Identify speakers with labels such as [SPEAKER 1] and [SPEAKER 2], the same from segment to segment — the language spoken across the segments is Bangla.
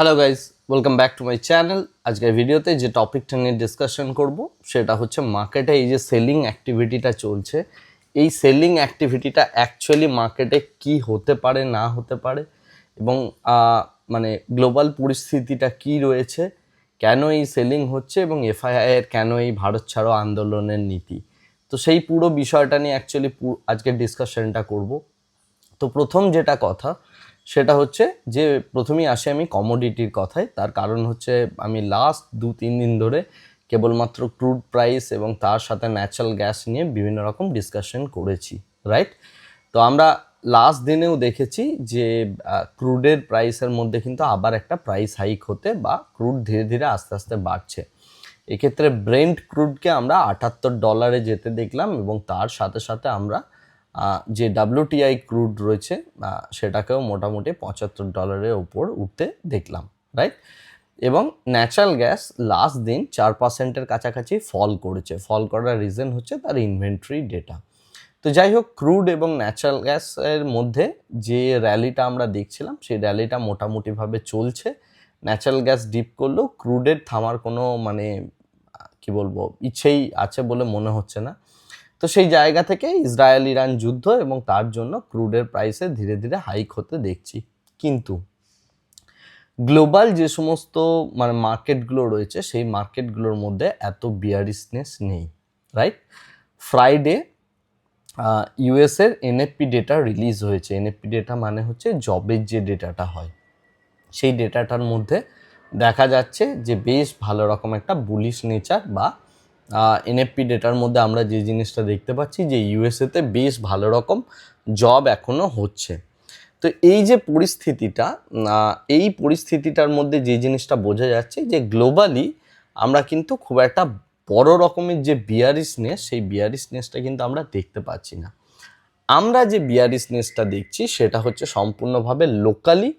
[SPEAKER 1] Hello guys welcome back to my channel আজকের ভিডিওতে যে টপিকটা নিয়ে ডিসকাশন করব, সেটা হচ্ছে মার্কেটে এই যে সেলিং অ্যাক্টিভিটিটা চলছে, এই সেলিং অ্যাক্টিভিটিটা অ্যাকচুয়ালি মার্কেটে কি হতে পারে, না হতে পারে এবং মানে গ্লোবাল পরিস্থিতিটা কি রয়েছে, কেন এই সেলিং হচ্ছে এবং এফআইআই এর কেন এই ভারত ছাড়ো আন্দোলনের নীতি? তো সেই পুরো বিষয়টা নিয়ে অ্যাকচুয়ালি আজকে ডিসকাশনটা করব। তো প্রথম যেটা কথা সেটা হচ্ছে যে প্রথমেই আসি আমি কমোডিটির কথায়, তার কারণ হচ্ছে আমি লাস্ট দু, তিন দিন ধরে কেবলমাত্র ক্রুড প্রাইস এবং তার সাথে ন্যাচারাল গ্যাস নিয়ে বিভিন্ন রকম ডিসকাশন করেছি রাইট তো আমরা লাস্ট দিনেও দেখেছি যে ক্রুডের প্রাইসের মধ্যে কিন্তু আবার একটা প্রাইস হাইক হতে বা ক্রুড ধীরে ধীরে আস্তে আস্তে বাড়ছে। এক্ষেত্রে ব্রেন্ট ক্রুডকে আমরা আটাত্তর ডলারে যেতে দেখলাম এবং তার সাথে সাথে আমরা যে ডাব্লিউটিআই ক্রুড রয়েছে সেটাকেও মোটামুটি পঁচাত্তর ডলারের ওপর উঠতে দেখলাম রাইট এবং ন্যাচারাল গ্যাস লাস্ট দিন চার পার্সেন্টের কাছাকাছি ফল করেছে। ফল করার রিজন হচ্ছে তার ইনভেন্টরি ডেটা তো যাই হোক ক্রুড এবং ন্যাচারাল গ্যাসের মধ্যে যে র্যালিটা আমরা দেখছিলাম, সেই র্যালিটা মোটামুটিভাবে চলছে। ন্যাচারাল গ্যাস ডিপ করলেও ক্রুডের থামার কোনো মানে কি বলব, ইচ্ছেই আছে বলে মনে হচ্ছে না। তো সেই জায়গা থেকে ইসরায়েল ইরান যুদ্ধ এবং তার জন্য ক্রুডের প্রাইসে ধীরে ধীরে হাইক হতে দেখছি। কিন্তু গ্লোবাল যে সমস্ত মানে মার্কেটগুলো রয়েছে, সেই মার্কেটগুলোর মধ্যে এত বিয়ারিসনেস নেই রাইট ফ্রাইডে ইউএসের এনএফপি ডেটা রিলিজ হয়েছে। এনএফপি ডেটা মানে হচ্ছে জবের যে ডেটাটা হয়, সেই ডেটাটার মধ্যে দেখা যাচ্ছে যে বেশ ভালো রকম একটা বুলিশ নেচার বা এনএফপি ডেটার মধ্যে আমরা যে জিনিসটা দেখতে পাচ্ছি যে ইউএসএতে বেশ ভালো রকম জব এখনও হচ্ছে। তো এই যে পরিস্থিতিটা এই পরিস্থিতিটার মধ্যে যে জিনিসটা বোঝা যাচ্ছে যে গ্লোবালি আমরা কিন্তু খুব একটা বড় রকমের যে বিয়ারিসনেস সেই বিয়ারিসনেসটা কিন্তু আমরা দেখতে পাচ্ছি না। আমরা যে বিয়ারিসনেসটা দেখছি, সেটা হচ্ছে সম্পূর্ণভাবে লোকালি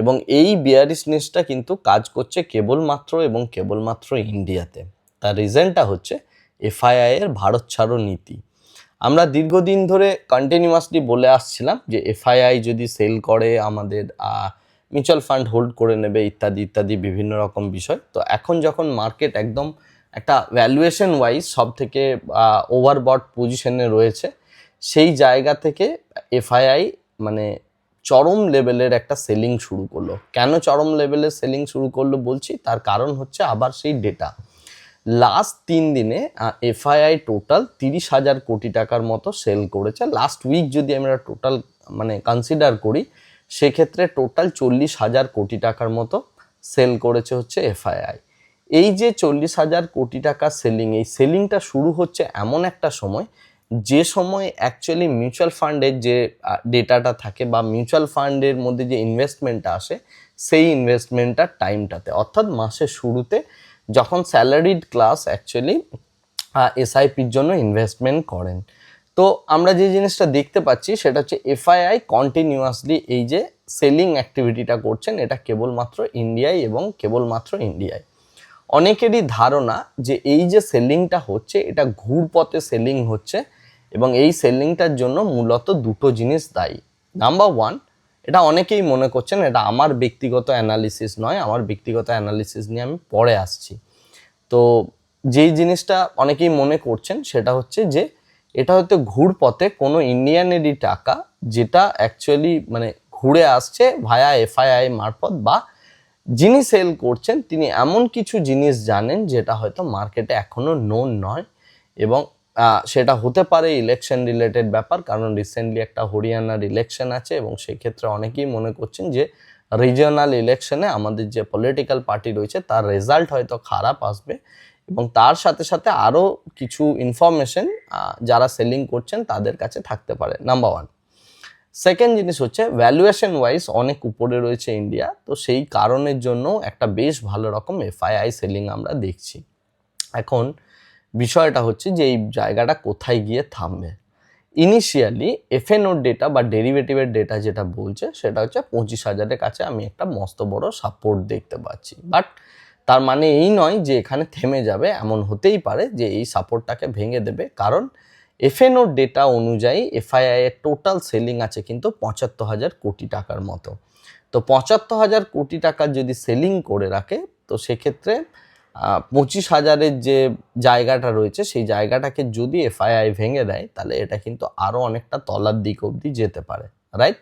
[SPEAKER 1] এবং এই বিয়ারিসনেসটা কিন্তু কাজ করছে কেবলমাত্র এবং কেবলমাত্র ইন্ডিয়াতে তার রিজনটা হচ্ছে এফআইআই এর ভারত ছাড়ো নীতি। আমরা দীর্ঘদিন ধরে কন্টিনিউয়াসলি বলে আসছিলাম যে এফআইআই যদি সেল করে, আমাদের মিউচুয়াল ফান্ড হোল্ড করে নেবে, ইত্যাদি ইত্যাদি, বিভিন্ন রকম বিষয়। তো এখন যখন মার্কেট একদম একটা ভ্যালুয়েশন ওয়াইজ সব থেকে ওভারবট পজিশনে রয়েছে, সেই জায়গা থেকে এফআইআই মানে চরম লেভেলের একটা সেলিং শুরু করল। কেন চরম লেভেলের সেলিং শুরু করল বলছি? তার কারণ হচ্ছে আবার সেই ডেটা লাস্ট তিন দিনে এফআইআই টোটাল তিরিশ হাজার কোটি টাকার মতো সেল করেছে। লাস্ট উইক যদি আমরা টোটাল মানে কনসিডার করি, সেক্ষেত্রে টোটাল চল্লিশ হাজার কোটি টাকার মতো সেল করেছে হচ্ছে এফআইআই এই যে চল্লিশ হাজার কোটি টাকা সেলিং এই সেলিংটা শুরু হচ্ছে এমন একটা সময়, যে সময় অ্যাকচুয়ালি মিউচুয়াল ফান্ডের যে ডেটাটা থাকে বা মিউচুয়াল ফান্ডের মধ্যে যে ইনভেস্টমেন্টটা আসে, সেই ইনভেস্টমেন্টটার টাইমটাতে অর্থাৎ মাসের শুরুতে যখন স্যালারিড ক্লাস অ্যাকচুয়ালি এসআইপির জন্য ইনভেস্টমেন্ট করেন। তো আমরা যে জিনিসটা দেখতে পাচ্ছি, সেটা হচ্ছে এফআইআই কন্টিনিউয়াসলি এই যে সেলিং অ্যাক্টিভিটিটা করছেন, এটা কেবলমাত্র ইন্ডিয়ায় এবং কেবলমাত্র ইন্ডিয়ায় অনেকেরই ধারণা যে এই যে সেলিংটা হচ্ছে, এটা ঘুরপথে সেলিং হচ্ছে এবং এই সেলিংটার জন্য মূলত দুটো জিনিস দায়ী। নাম্বার ওয়ান এটা অনেকেই মনে করছেন, এটা আমার ব্যক্তিগত অ্যানালিসিস নয়, আমার ব্যক্তিগত অ্যানালিসিস নিয়ে আমি পরে আসছি। তো যেই জিনিসটা অনেকেই মনে করছেন সেটা হচ্ছে যে, এটা হয়তো ঘুরপথে কোনো ইন্ডিয়ানেরই টাকা যেটা অ্যাকচুয়ালি মানে ঘুরে আসছে ভায়া এফআইআই মারফত বা যিনি সেল করছেন, তিনি এমন কিছু জিনিস জানেন যেটা হয়তো মার্কেটে এখনও নোন নয় এবং সেটা হতে পারে ইলেকশন রিলেটেড ব্যাপার, কারণ রিসেন্টলি একটা হরিয়ানার ইলেকশন আছে এবং সেক্ষেত্রে অনেকেই মনে করছেন যে রিজিওনাল ইলেকশনে আমাদের যে পলিটিক্যাল পার্টি রয়েছে, তার রেজাল্ট হয়তো খারাপ আসবে এবং তার সাথে সাথে আরও কিছু ইনফরমেশন যারা সেলিং করছেন তাদের কাছে থাকতে পারে নাম্বার ওয়ান সেকেন্ড জিনিস হচ্ছে ভ্যালুয়েশন ওয়াইজ অনেক উপরে রয়েছে ইন্ডিয়া তো সেই কারণের জন্য একটা বেশ ভালো রকম এফআইআই সেলিং আমরা দেখছি। এখন বিষয়টা হচ্ছে যে এই জায়গাটা কোথায় গিয়ে থামবে। ইনিশিয়ালি এফএনওর ডেটা বা ডেরিভেটিভের ডেটা যেটা বলছে, সেটা হচ্ছে পঁচিশ হাজারের কাছে আমি একটা মস্ত বড় সাপোর্ট দেখতে পাচ্ছি। বাট তার মানে এই নয় যে এখানে থেমে যাবে, এমন হতেই পারে যে এই সাপোর্টটাকে ভেঙে দেবে। কারণ এফএনওর ডেটা অনুযায়ী এফআইআই এর টোটাল সেলিং আছে কিন্তু পঁচাত্তর হাজার কোটি টাকার মতো। তো পঁচাত্তর হাজার কোটি টাকার যদি সেলিং করে রাখে, তো সেক্ষেত্রে পঁচিশ হাজারের যে জায়গাটা রয়েছে, সেই জায়গাটাকে যদি এফআইআই ভেঙে দেয়, তাহলে এটা কিন্তু আরও অনেকটা তলার দিক অবধি যেতে পারে রাইট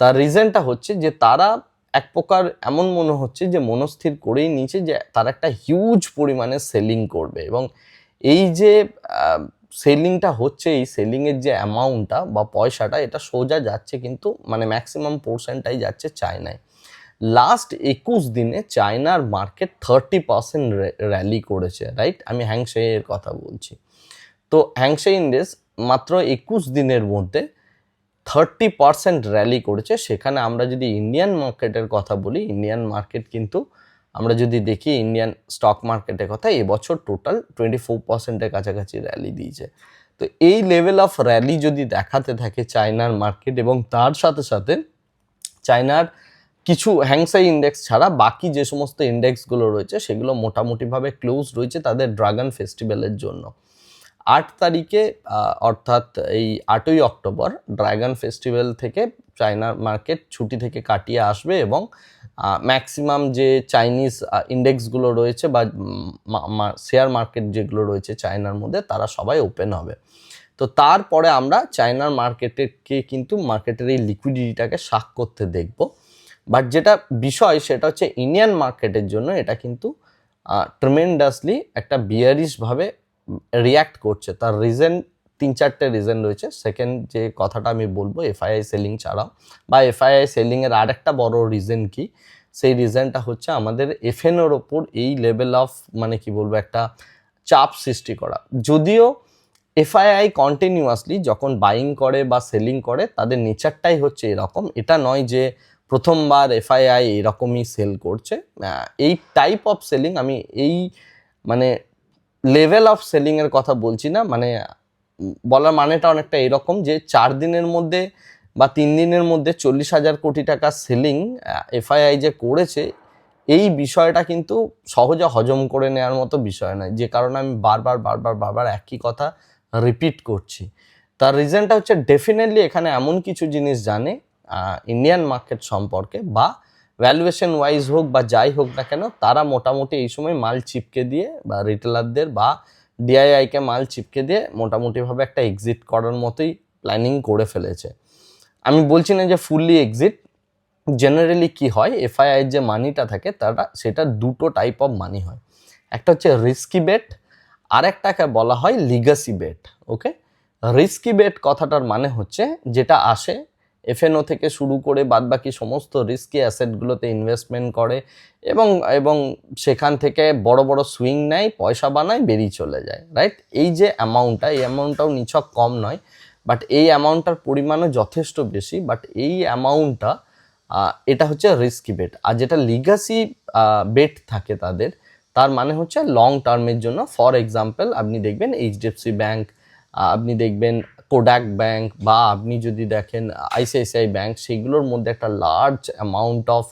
[SPEAKER 1] তার রিজনটা হচ্ছে যে, তারা এক প্রকার এমন মনে হচ্ছে যে, মনস্থির করেই নিয়েছে যে, তারা একটা হিউজ পরিমাণে সেলিং করবে এবং এই যে সেলিংটা হচ্ছে, এই সেলিংয়ের যে অ্যামাউন্টটা বা পয়সাটা, এটা সোজা যাচ্ছে কিন্তু মানে ম্যাক্সিমাম পোর্শনটাই যাচ্ছে চায়নায়। লাস্ট একুশ দিনে চায়নার মার্কেট থার্টি পার্সেন্ট র্যালি করেছে রাইট আমি হ্যাংশে এর কথা বলছি। তো হ্যাংশে ইন্ডেক্স মাত্র একুশ দিনের মধ্যে থার্টি পার্সেন্ট র্যালি করেছে। সেখানে আমরা যদি ইন্ডিয়ান মার্কেটের কথা বলি ইন্ডিয়ান মার্কেট কিন্তু আমরা যদি দেখি ইন্ডিয়ান স্টক মার্কেটের কথা, এবছর টোটাল টোয়েন্টি ফোর পার্সেন্টের কাছাকাছি র্যালি দিয়েছে। তো এই লেভেল অফ র্যালি যদি দেখাতে থাকে চায়নার মার্কেট এবং তার সাথে সাথে চায়নার কিছু হ্যাংসাই ইন্ডেক্স ছাড়া বাকি যে সমস্ত ইন্ডেক্সগুলো রয়েছে, সেগুলো মোটামুটিভাবে ক্লোজ রয়েছে তাদের ড্রাগন ফেস্টিভ্যালের জন্য। আট তারিখে অর্থাৎ এই আটই অক্টোবর ড্রাগন ফেস্টিভ্যাল থেকে চায়নার মার্কেট ছুটি থেকে কাটিয়ে আসবে এবং ম্যাক্সিমাম যে চাইনিজ ইন্ডেক্সগুলো রয়েছে বা শেয়ার মার্কেট যেগুলো রয়েছে চায়নার মধ্যে, তারা সবাই ওপেন হবে। তো তারপরে আমরা চায়নার মার্কেটেকে কিন্তু মার্কেটের এই লিকুইডিটিটাকে শাক করতে দেখব। বাট যেটা বিষয় সেটা হচ্ছে ইন্ডিয়ান মার্কেটের জন্য এটা কিন্তু ট্রিমেন্ডাসলি একটা বিয়ারিশভাবে রিয়াক্ট করছে। তার রিজন তিন চারটে রিজন রয়েছে। সেকেন্ড যে কথাটা আমি বলব এফআইআই সেলিং ছাড়াও। বা এফআইআই সেলিংয়ের আরেকটা বড় রিজন কি? সেই রিজনটা হচ্ছে আমাদের এফএনওর ওপর এই লেভেল অফ মানে কি বলব, একটা চাপ সৃষ্টি করা। যদিও এফআইআই কন্টিনিউয়াসলি যখন বাইং করে বা সেলিং করে, তাদের নেচারটাই হচ্ছে এরকম। এটা নয় যে প্রথমবার এফআইআই এরকমই সেল করছে এই টাইপ অফ সেলিং আমি এই মানে লেভেল অফ সেলিংয়ের কথা বলছি না মানে বলার মানেটা অনেকটা এরকম যে চার দিনের মধ্যে বা তিন দিনের মধ্যে চল্লিশ হাজার কোটি টাকা সেলিং এফআইআই যে করেছে, এই বিষয়টা কিন্তু সহজে হজম করে নেওয়ার মতো বিষয় নয়। যে কারণে আমি বারবার বারবার বারবার একই কথা রিপিট করছি। তার রিজনটা হচ্ছে ডেফিনেটলি এখানে এমন কিছু জিনিস জানে ইন্ডিয়ান মার্কেট সম্পর্কে বা ভ্যালুয়েশন ওয়াইজ হোক বা যাই হোক না কেন, তারা মোটামুটি এই সময় মাল চিপকে দিয়ে বা রিটেলারদের বা ডিআইআইকে মাল চিপকে দিয়ে মোটামুটিভাবে একটা এক্সিট করার মতোই প্ল্যানিং করে ফেলেছে। আমি বলছি না যে ফুললি এক্সিট জেনারেলি কি হয় এফআইআই যে মানিটা থাকে, তারা সেটা দুটো টাইপ অফ মানি হয়। একটা হচ্ছে রিস্কি বেট আর একটাকে বলা হয় legacy bet okay risky bet কথাটার মানে হচ্ছে যেটা আসে এফএনও থেকে শুরু করে বাদবাকি সমস্ত রিস্কি অ্যাসেটগুলোতে ইনভেস্টমেন্ট করে এবং এবং সেখান থেকে বড় বড় সুইং নেয়, পয়সা বানায়, বেরিয়ে চলে যায় রাইট এই যে অ্যামাউন্টটা এই অ্যামাউন্টটাও নিছক কম নয় বাট এই অ্যামাউন্টটার পরিমাণও যথেষ্ট বেশি বাট এই অ্যামাউন্টটা এটা হচ্ছে রিস্কি বেট আর যেটা লিগাসি বেট থাকে তাদের, তার মানে হচ্ছে লং টার্মের জন্য ফর এক্সাম্পল আপনি দেখবেন এইচডিএফসি ব্যাংক আপনি দেখবেন কোডাক ব্যাংক বা আপনি যদি দেখেন আইসিআইসিআই ব্যাংক, সেগুলোর মধ্যে একটা লার্জ অ্যামাউন্ট অফ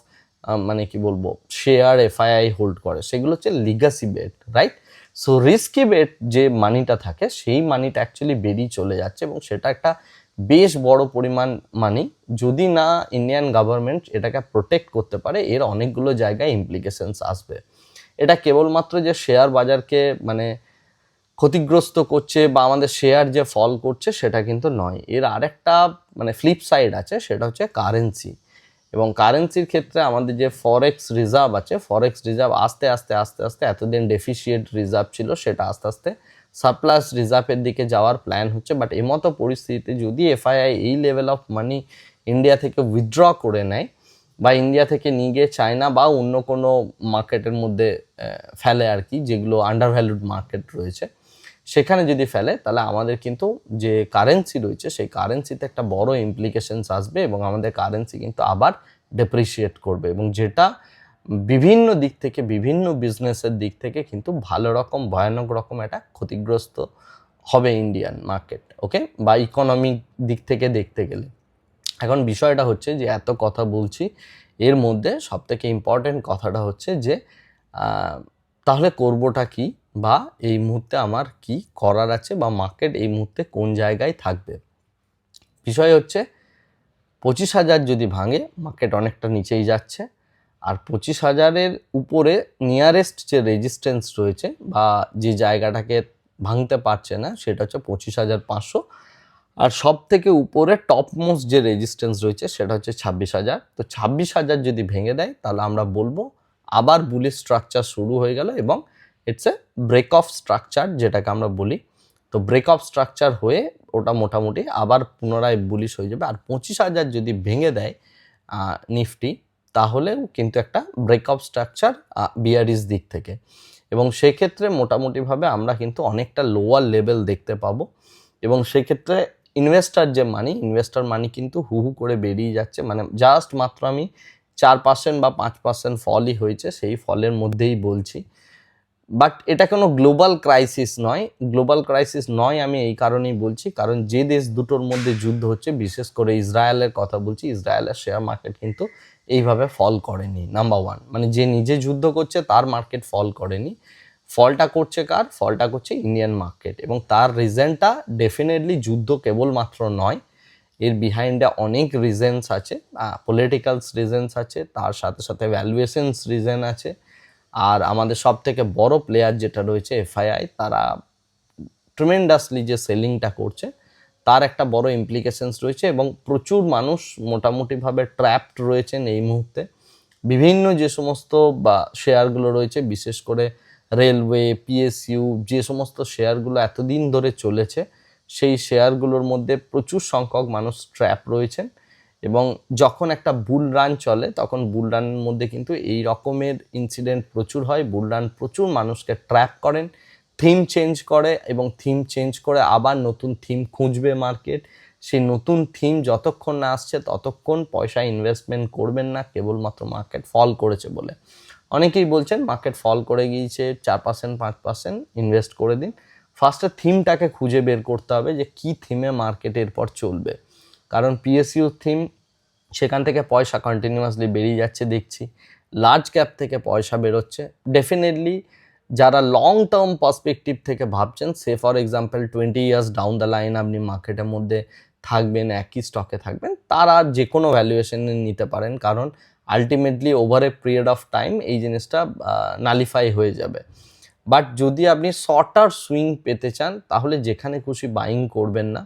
[SPEAKER 1] মানে কি বলব শেয়ার এফআইআই হোল্ড করে। সেগুলো হচ্ছে legacy bet right so risky bet যে মানিটা থাকে, সেই মানিটা অ্যাকচুয়ালি বেরিয়ে চলে যাচ্ছে এবং সেটা একটা বেশ বড় পরিমাণ মানি যদি না ইন্ডিয়ান গভর্নমেন্ট এটাকে প্রোটেক্ট করতে পারে, এর অনেকগুলো জায়গায় ইমপ্লিকেশনস আসবে। এটা কেবলমাত্র যে শেয়ার বাজারকে মানে ক্ষতিগ্রস্ত করছে বা আমাদের শেয়ার যে ফল করছে সেটা কিন্তু নয়। এর আরেকটা মানে ফ্লিপ সাইড আছে, সেটা হচ্ছে কারেন্সি এবং কারেন্সির ক্ষেত্রে আমাদের যে ফরেক্স রিজার্ভ আছে ফরেক্স রিজার্ভ আস্তে আস্তে আস্তে আস্তে এতদিন ডেফিসিয়েট রিজার্ভ ছিল, সেটা আস্তে আস্তে সাপ্লাস রিজার্ভের দিকে যাওয়ার প্ল্যান হচ্ছে। বাট এমতো পরিস্থিতিতে যদি এফআইআই এই লেভেল অফ মানি ইন্ডিয়া থেকে উইথড্র করে নেয় বা ইন্ডিয়া থেকে নিয়ে গিয়ে চায়না বা অন্য কোনো মার্কেটের মধ্যে ফেলে আর কি, যেগুলো আন্ডার ভ্যালুড মার্কেট রয়েছে সেখানে যদি ফেলে, তাহলে আমাদের কিন্তু যে কারেন্সি রয়েছে, সেই কারেন্সিতে একটা বড় ইমপ্লিকেশনস আসবে এবং আমাদের কারেন্সি কিন্তু আবার ডেপ্রিসিয়েট করবে এবং যেটা বিভিন্ন দিক থেকে, বিভিন্ন বিজনেসের দিক থেকে কিন্তু ভালো রকম, ভয়ানক রকম একটা ক্ষতিগ্রস্ত হবে ইন্ডিয়ান মার্কেট ওকে বা ইকোনমিক দিক থেকে দেখতে গেলে। এখন বিষয়টা হচ্ছে যে, এত কথা বলছি, এর মধ্যে সব থেকে ইম্পর্টেন্ট কথাটা হচ্ছে যে তাহলে করবোটা কি? বা এই মুহূর্তে আমার কি করার আছে বা মার্কেট এই মুহূর্তে কোন জায়গায় থাকবে? বিষয় হচ্ছে, পঁচিশ হাজার যদি ভাঙে মার্কেট অনেকটা নিচেই যাচ্ছে। আর পঁচিশ হাজারের উপরে নিয়ারেস্ট যে রেজিস্ট্যান্স রয়েছে বা যে জায়গাটাকে ভাঙতে পারছে না, সেটা হচ্ছে পঁচিশ হাজার পাঁচশো। আর সব থেকে উপরে টপ মোস্ট যে রেজিস্ট্যান্স রয়েছে, সেটা হচ্ছে ছাব্বিশ হাজার। তো ছাব্বিশ হাজার যদি ভেঙে দেয়, তাহলে আমরা বলব আবার বুলিশ স্ট্রাকচার শুরু হয়ে গেল এবং it's a break of structure যেটাকে আমরা বলি। তো ব্রেক অফ স্ট্রাকচার হয়ে ওটা মোটামুটি আবার পুনরায় বুলিশ হয়ে যাবে। আর পঁচিশ হাজার যদি ভেঙে দেয় নিফটি, তাহলেও কিন্তু একটা ব্রেক অফ স্ট্রাকচার বিআরইস দিক থেকে। এবং সেক্ষেত্রে মোটামুটিভাবে আমরা কিন্তু অনেকটা লোয়ার লেভেল দেখতে পাবো। এবং সেক্ষেত্রে ইনভেস্টার যে মানি ইনভেস্টার মানি কিন্তু হু হু করে বেরিয়ে যাচ্ছে। মানে জাস্ট মাত্র আমি চার পার্সেন্ট বা পাঁচ পার্সেন্ট ফলই হয়েছে, সেই ফলের মধ্যেই বলছি। বাট এটা কোনো গ্লোবাল ক্রাইসিস নয়। গ্লোবাল ক্রাইসিস নয় আমি এই কারণেই বলছি, কারণ যে দেশ দুটোর মধ্যে যুদ্ধ হচ্ছে, বিশেষ করে ইসরায়েলের কথা বলছি, ইসরায়েলের শেয়ার মার্কেট কিন্তু এইভাবে ফল করেনি নাম্বার ওয়ান মানে যে নিজে যুদ্ধ করছে, তার মার্কেট ফল করেনি। ফলটা করছে কার? ফলটা করছে ইন্ডিয়ান মার্কেট এবং তার রিজনটা ডেফিনেটলি যুদ্ধ কেবলমাত্র নয়, এর বিহাইন্ডে অনেক রিজেন্স আছে। পলিটিক্যালস রিজেন্স আছে, তার সাথে সাথে ভ্যালুয়েশনস রিজন আছে। আর আমাদের সব থেকে বড় প্লেয়ার যেটা রয়েছে এফআইআই তারা ট্রিমেন্ডাসলি যে সেলিংটা করছে, তার একটা বড় ইমপ্লিকেশনস রয়েছে এবং প্রচুর মানুষ মোটামুটিভাবে ট্র্যাপড রয়েছেন এই মুহূর্তে। বিভিন্ন যে সমস্ত বা শেয়ারগুলো রয়েছে, বিশেষ করে রেলওয়ে পিএসইউ যে সমস্ত শেয়ারগুলো এতদিন ধরে চলেছে, সেই শেয়ারগুলোর মধ্যে প্রচুর সংখ্যক মানুষ ট্র্যাপ রয়েছেন। এবং যখন একটা বুল রান চলে, তখন বুল রানের মধ্যে কিন্তু এই রকমের ইনসিডেন্ট প্রচুর হয়। বুল রান প্রচুর মানুষকে ট্র্যাপ করেন থিম চেঞ্জ করে এবং থিম চেঞ্জ করে আবার নতুন থিম খুঁজবে মার্কেট সেই নতুন থিম যতক্ষণ না আসছে, ততক্ষণ পয়সা ইনভেস্টমেন্ট করবেন না, কেবলমাত্র মার্কেট ফল করেছে বলে। অনেকেই বলছেন মার্কেট ফল করে গিয়েছে, চার পার্সেন্ট পাঁচ পার্সেন্ট ইনভেস্ট করে দিন। ফার্স্টে থিমটাকে খুঁজে বের করতে হবে যে কী থিমে মার্কেট এরপর চলবে। কারণ পিএসইউ থিম সেখান থেকে পয়সা কন্টিনিউয়াসলি বেরিয়ে যাচ্ছে, দেখছি। লার্জ ক্যাপ থেকে পয়সা বেরোচ্ছে। ডেফিনেটলি যারা লং টার্ম পার্সপেক্টিভ থেকে ভাবছেন say for example twenty years down the line আপনি মার্কেটের মধ্যে থাকবেন, একই স্টকে থাকবেন, তারা যে কোনো ভ্যালুয়েশনে নিতে পারেন। কারণ ultimately over a period of time এই জিনিসটা নালিফাই হয়ে যাবে। বাট যদি আপনি শর্টার সুইং পেতে চান, তাহলে যেখানে খুশি বাইং করবেন না।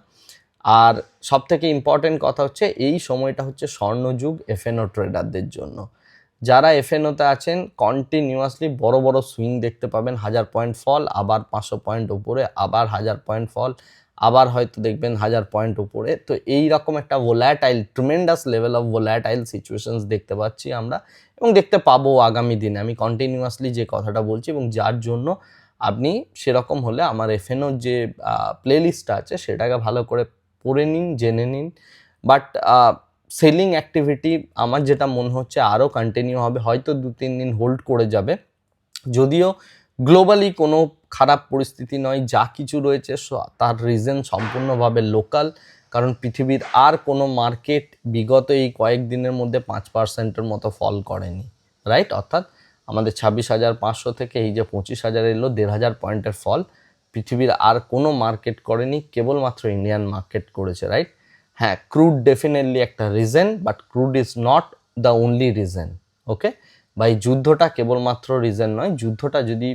[SPEAKER 1] আর সব থেকে ইম্পর্টেন্ট কথা হচ্ছে এই সময়টা হচ্ছে স্বর্ণযুগ এফএনও ট্রেডারদের জন্য। যারা এফএনওতে আছেন কন্টিনিউয়াসলি বড় বড় সুইং দেখতে পাবেন, হাজার পয়েন্ট ফল আবার পাঁচশো পয়েন্ট উপরে, আবার হাজার পয়েন্ট ফল আবার হয়তো দেখবেন হাজার পয়েন্ট উপরে। তো এই রকম একটা volatile tremendous level of volatile situations দেখতে পাচ্ছি আমরা এবং দেখতে পাবো আগামী দিনে। আমি কন্টিনিউয়াসলি যে কথাটা বলছি এবং যার জন্য আপনি সেরকম হলে আমার এফএনওর যে প্লেলিস্টটা আছে, সেটাকে ভালো করে পড়ে নিন, জেনে নিন। বাট সেলিং অ্যাক্টিভিটি আমার যেটা মনে হচ্ছে আরও কন্টিনিউ হবে, হয়তো দু, তিন দিন হোল্ড করে যাবে। যদিও গ্লোবালি কোনো খারাপ পরিস্থিতি নয়, যা কিছু রয়েছে তার রিজন সম্পূর্ণভাবে লোকাল কারণ পৃথিবীর আর কোনো মার্কেট বিগত এই কয়েকদিনের মধ্যে পাঁচ পার্সেন্টের মতো ফল করেনি রাইট অর্থাৎ আমাদের ছাব্বিশ হাজার পাঁচশো থেকে এই যে পঁচিশ হাজার এলো, দেড় হাজার পয়েন্টের ফল পৃথিবীর আর কোনো মার্কেট করেনি, কেবলমাত্র ইন্ডিয়ান মার্কেট করেছে রাইট হ্যাঁ ক্রুড ডেফিনেটলি একটা reason but crude is not the only reason okay বা এই যুদ্ধটা কেবলমাত্র রিজন নয়, যুদ্ধটা যদি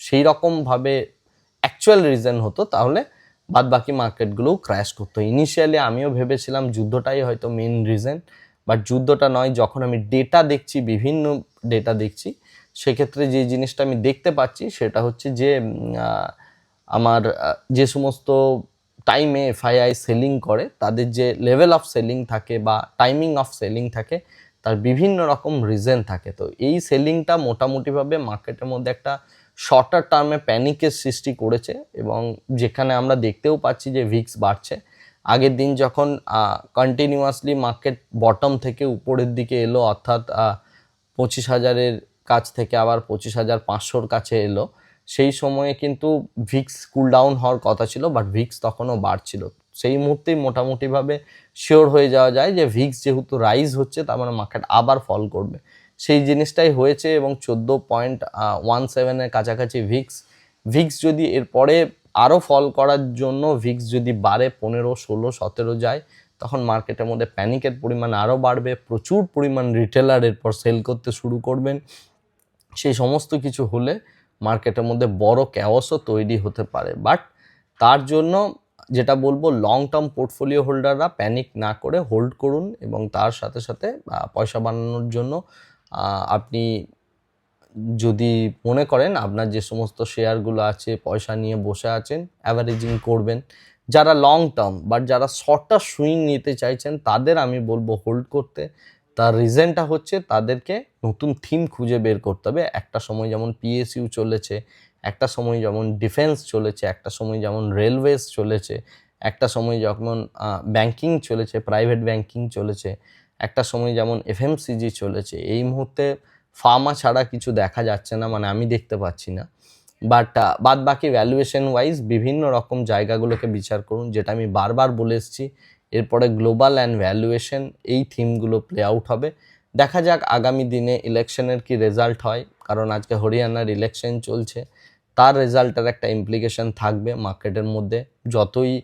[SPEAKER 1] সেই রকমভাবে অ্যাকচুয়াল রিজন হতো, তাহলে বাদ বাকি মার্কেটগুলোও ক্র্যাশ করতো। ইনিশিয়ালি আমিও ভেবেছিলাম যুদ্ধটাই হয়তো মেন রিজন বাট যুদ্ধটা নয়, যখন আমি ডেটা দেখছি, বিভিন্ন ডেটা দেখছি, সেক্ষেত্রে যে জিনিসটা আমি দেখতে পাচ্ছি, সেটা হচ্ছে যে আমার যে সমস্ত টাইমে এফআইআই সেলিং করে, তাদের যে লেভেল অফ সেলিং থাকে বা টাইমিং অফ সেলিং থাকে, তার বিভিন্ন রকম রিজন থাকে। তো এই সেলিংটা মোটামুটিভাবে মার্কেটের মধ্যে একটা শর্টার টার্মে প্যানিকের সৃষ্টি করেছে এবং যেখানে আমরা দেখতেও পাচ্ছি যে ভিক্স বাড়ছে। আগের দিন যখন কন্টিনিউয়াসলি মার্কেট বটম থেকে উপরের দিকে এলো, অর্থাৎ পঁচিশ হাজারের কাছ থেকে আবার পঁচিশ হাজার পাঁচশোর কাছে এলো সেই সময়ে কিন্তু ভিক্স কুল ডাউন হওয়ার কথা ছিল বাট ভিক্স তখনও বাড়ছিল। সেই মুহূর্তেই মোটামুটিভাবে শিওর হয়ে যাওয়া যায় যে ভিক্স যেহেতু রাইজ হচ্ছে, তার মানে মার্কেট আবার ফল করবে। সেই জিনিসটাই হয়েছে এবং চোদ্দ পয়েন্ট ওয়ান সেভেনের কাছাকাছি ভিক্স ভিক্স যদি এরপরে আরও ফল করার জন্য ভিক্স যদি বাড়ে পনেরো, ষোলো, সতেরো যায়, তখন মার্কেটের মধ্যে প্যানিকের পরিমাণ আরও বাড়বে, প্রচুর পরিমাণ রিটেলার এরপর সেল করতে শুরু করবেন। সেই সমস্ত কিছু হলে মার্কেটের মধ্যে বড় ক্যাওসও তৈরি হতে পারে। বাট তার জন্য যেটা বলব লং টার্ম পোর্টফোলিও হোল্ডাররা প্যানিক না করে হোল্ড করুন এবং তার সাথে সাথে পয়সা বানানোর জন্য আপনি যদি মনে করেন আপনার যে সমস্ত শেয়ারগুলো আছে, পয়সা নিয়ে বসে আছেন অ্যাভারেজিং করবেন। যারা লং টার্ম বাট যারা শর্টটা সুইং নিতে চাইছেন, তাদের আমি বলব হোল্ড করতে। তার রিজনটা হচ্ছে তাদেরকে নতুন থিম খুঁজে বের করতে হবে। একটা সময় যেমন পিএসইউ চলেছে, একটা সময় যেমন ডিফেন্স চলেছে, একটা সময় যেমন রেলওয়েজ চলেছে, একটা সময় যখন ব্যাংকিং চলেছে প্রাইভেট ব্যাংকিং চলেছে, একটা সময় যেমন এফএমসিজি চলেছে। এই মুহূর্তে ফার্মা ছাড়া কিছু দেখা যাচ্ছে না মানে আমি দেখতে পাচ্ছি না। বাট বাদ বাকি ভ্যালুয়েশন ওয়াইজ বিভিন্ন রকম জায়গাগুলোকে বিচার করুন, যেটা আমি বারবার বলে এসেছি এরপরে গ্লোবাল অ্যান্ড ভ্যালুয়েশন এই থিমগুলো প্লে আউট হবে। দেখা যাক আগামী দিনে ইলেকশনের কি রেজাল্ট হয়, কারণ আজকে হরিয়ানার ইলেকশন চলছে। তার রেজাল্টের একটা ইমপ্লিকেশন থাকবে মার্কেটের মধ্যে, যতই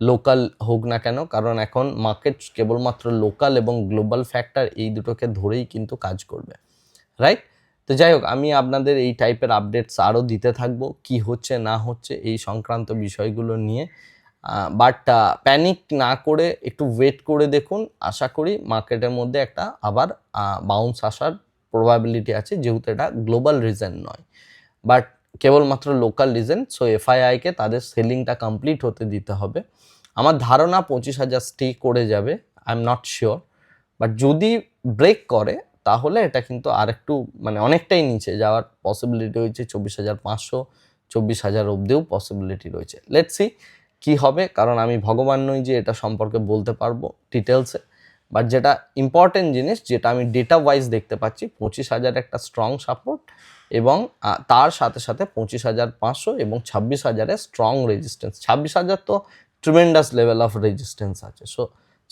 [SPEAKER 1] লোকাল হোক না কেন, কারণ এখন মার্কেট কেবলমাত্র লোকাল এবং গ্লোবাল ফ্যাক্টর এই দুটোকে ধরেই কিন্তু কাজ করবে। রাইট তো যাই হোক, আমি আপনাদের এই টাইপের আপডেটস আরও দিতে থাকব, কি হচ্ছে না হচ্ছে এই সংক্রান্ত বিষয়গুলো নিয়ে। বাট প্যানিক না করে একটু ওয়েট করে দেখুন। আশা করি মার্কেটের মধ্যে একটা আবার বাউন্স আসার প্রবাবিলিটি আছে, যেহেতু এটা গ্লোবাল রিজন নয়। বাট কেবলমাত্র লোকাল রিজন সো এফআইআইকে তাদের সেলিংটা কমপ্লিট হতে দিতে হবে। আমার ধারণা পঁচিশ হাজার স্টে করে যাবে I am not sure but যদি ব্রেক করে, তাহলে এটা কিন্তু আর একটু মানে অনেকটাই নিচে যাওয়ার পসিবিলিটি রয়েছে, চব্বিশ হাজার পাঁচশো, চব্বিশ হাজার অবধিও পসিবিলিটি রয়েছে। লেটস কী হবে? কারণ আমি ভগবান নই যে এটা সম্পর্কে বলতে পারব ডিটেলসে বাট যেটা ইম্পর্টেন্ট জিনিস, যেটা আমি ডেটা ওয়াইজ দেখতে পাচ্ছি, পঁচিশ হাজার একটা স্ট্রং সাপোর্ট এবং তার সাথে সাথে পঁচিশ হাজার পাঁচশো এবং ছাব্বিশ হাজারের স্ট্রং রেজিস্ট্যান্স ছাব্বিশ হাজার তো ট্রিমেন্ডাস লেভেল অফ রেজিস্ট্যান্স আছে। সো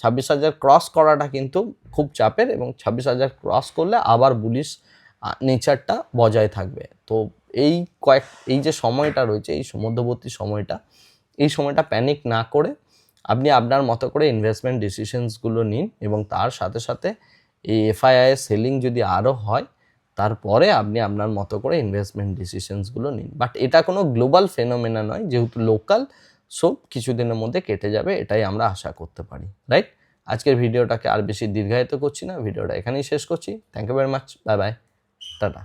[SPEAKER 1] ছাব্বিশ হাজার ক্রস করাটা কিন্তু খুব চাপের এবং ছাব্বিশ হাজার ক্রস করলে আবার বুলিশ নেচারটা বজায় থাকবে। তো এই কয়েক, এই যে সময়টা রয়েছে, এই মধ্যবর্তী সময়টা এই সময়টা প্যানিক না করে আপনি আপনার মতো করে ইনভেস্টমেন্ট ডিসিশনসগুলো নিন এবং তার সাথে সাথে এই এফআইআই সেলিং যদি আরও হয়, তারপরে আপনি আপনার মতো করে ইনভেস্টমেন্ট ডিসিশনসগুলো নিন। বাট এটা কোনো গ্লোবাল ফেনোমেনা নয়, যেহেতু লোকাল সব কিছুদিনের মধ্যে কেটে যাবে, এটাই আমরা আশা করতে পারি রাইট আজকের ভিডিওটাকে আর বেশি দীর্ঘায়িত করছি না ভিডিওটা এখানেই শেষ করছি। Thank you very much bye bye tata.